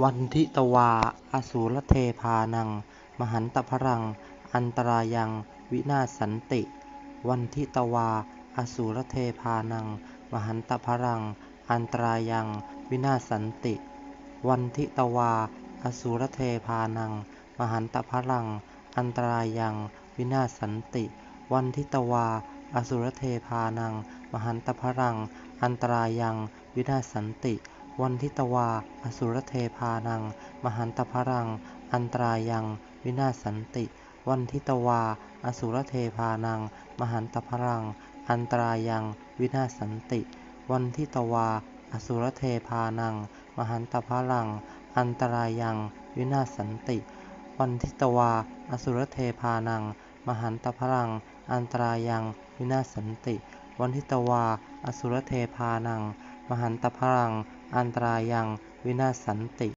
วันทิตวา อสูรเทพานัง มหันตพรัง อันตรายัง วินาศสันติ วันทิตวา อสูรเทพานัง มหันตพรัง อันตรายัง วินาศสันติ วันทิตวา อสูรเทพานัง มหันตพรัง อันตรายัง วินาศสันติ วันทิตวา อสูรเทพานัง มหันตพรัง อันตรายัง วินาศสันติ วันทิตวา อสูรเทพานัง มหันตพรัง อันตรายัง วินาศสันติ วันทิตวา อสูรเทพานัง มหันตพรัง อันตรายัง วินาศสันติ วันทิตวา อสูรเทพานัง มหันตพรัง อันตรายัง วินาศสันติ วันทิตวา อสูรเทพานัง มหันตพรัง อันตรายัง วินาศสันติ วันทิตวา อสูรเทพานัง มหันตพรังอันตรายังวินาศสันติ